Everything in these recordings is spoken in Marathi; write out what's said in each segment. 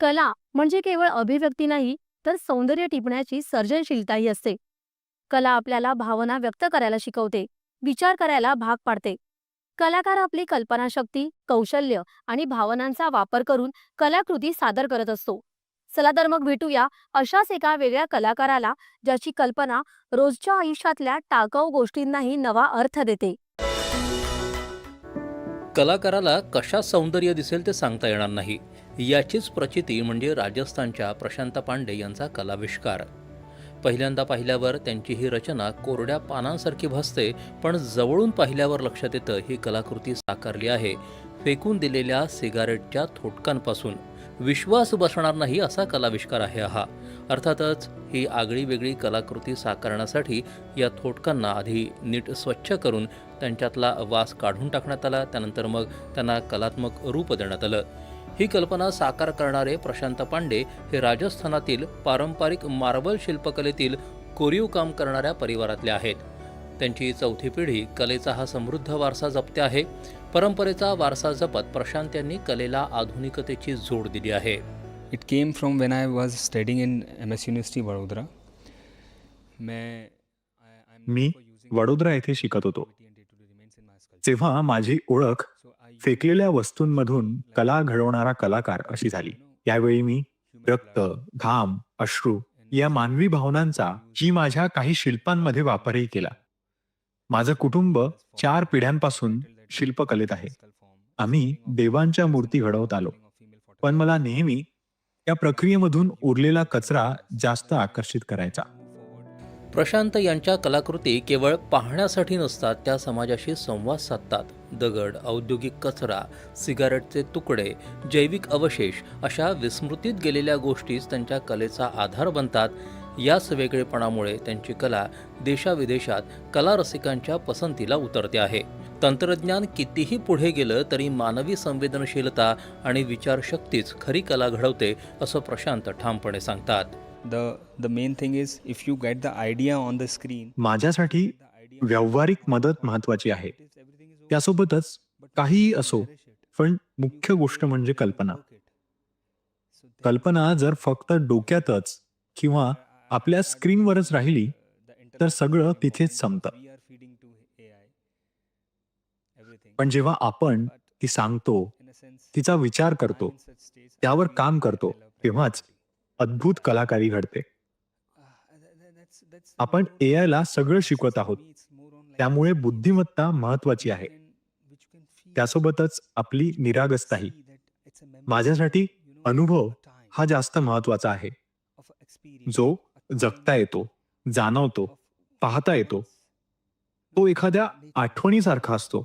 कला म्हणजे केवळ अभिव्यक्ती नाही तर सौंदर्य टिपण्याची सर्जनशीलताही असते. कला आपल्याला भावना व्यक्त करायला शिकवते विचार करायला भाग पाडते. कलाकार आपली कल्पनाशक्ती कौशल्य आणि भावनांचा वापर करून कलाकृती सादर करत असतो. चला तर मग भेटूया अशाच एका वेगळ्या कलाकाराला ज्याची कल्पना रोजच्या आयुष्यातल्या टाकाऊ गोष्टींनाही नवा अर्थ देते. कलाकाराला कशा सौंदर्य दिसेल ते सांगता येणार नाही. याचीच प्रचिती म्हणजे राजस्थानच्या प्रशांत पांडे यांचा कलाविष्कार. पहिल्यांदा पाहिल्यावर त्यांची ही रचना कोरड्या पानांसारखी भासते पण जवळून पाहिल्यावर लक्षात येतं ही कलाकृती साकारली आहे. फेकून दिलेल्या सिगारेटच्या थोटकांपासून. विश्वास बसणार नाही असा कलाविष्कार आहे हा. अर्थातच ही आगळी वेगळी कलाकृती साकारण्यासाठी या थोटकांना आधी नीट स्वच्छ करून त्यांच्यातला वास काढून टाकण्यात आला त्यानंतर मग त्यांना कलात्मक रूप देण्यात आलं. ही कल्पना साकार करणारे प्रशांत पांडे हे राजस्थानातील पारंपरिक मार्बल शिल्पकलेतील कोरीव काम करणाऱ्या परिवारातले आहेत त्यांची चौथी पिढी कलेचा हा समृद्ध वारसा जपते आहे परंपरेचा वारसा जपत प्रशांत यांनी कलेला आधुनिकतेची जोड दिली आहे It came from when I was studying in MS University Vadodara. मैं I- I'm मी वडोदरा येथे शिकत होतो. तेव्हा माझी ओळख फेकलेल्या वस्तूंमधून कला घडवणारा कलाकार अशी झाली. यावेळी मी रक्त घाम अश्रू या मानवी भावनांचा ही माझ्या काही शिल्पांमध्ये वापरही केला. माझं कुटुंब चार पिढ्यांपासून शिल्पकलेत आहे. आम्ही देवांच्या मूर्ती घडवत आलो. पण मला नेहमी या प्रक्रियेमधून उरलेला कचरा जास्त आकर्षित करायचा. प्रशांत यांच्या कलाकृती केवळ पाहण्यासाठी नसतात त्या समाजाशी संवाद साधतात. दगड औद्योगिक कचरा सिगारेटचे तुकडे जैविक अवशेष अशा विस्मृतीत गेलेल्या गोष्टीच त्यांच्या कलेचा आधार बनतात. याच वेगळेपणामुळे त्यांची कला देशाविदेशात कला रसिकांच्या पसंतीला उतरते आहे. तंत्रज्ञान कितीही पुढे गेलं तरी मानवी संवेदनशीलता आणि विचारशक्तीच खरी कला घडवते असं प्रशांत ठामपणे सांगतात. The the main thing is if you get the idea on the screen. माझ्यासाठी व्यावहारिक मदत महत्वाची आहे. त्यासोबतच काहीही असो. पण मुख्य गोष्ट म्हणजे कल्पना. कल्पना जर फक्त डोक्यातच किंवा आपल्या स्क्रीनवरच राहिली तर सगळं तिथेच संपतं. पण जेव्हा आपण ती सांगतो तिचा विचार करतो त्यावर काम करतो तेव्हाच अद्भुत कलाकारी घडते. आपण ए आय ला सगळं शिकवत आहोत. त्यामुळे बुद्धिमत्ता महत्वाची आहे. त्यासोबतच आपली निरागसताही. माझ्यासाठी अनुभव हा जास्त महत्त्वाचा आहे. जो जगता येतो जाणवतो पाहता येतो. तो एखाद्या आठवणीसारखा असतो.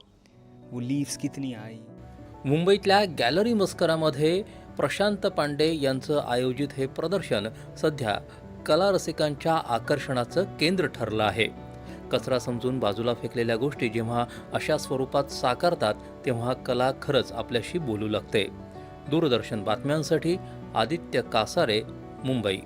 मुंबईतल्या गॅलरी मस्करामध्ये प्रशांत पांडे यांचं आयोजित हे प्रदर्शन सध्या कला रसिकांच्या आकर्षणाचं केंद्र ठरलं आहे. कचरा समजून बाजूला फेकलेल्या गोष्टी जेव्हा अशा स्वरूपात साकारतात तेव्हा कला खरंच आपल्याशी बोलू लागते. दूरदर्शन बातम्यांसाठी आदित्य कासारे मुंबई.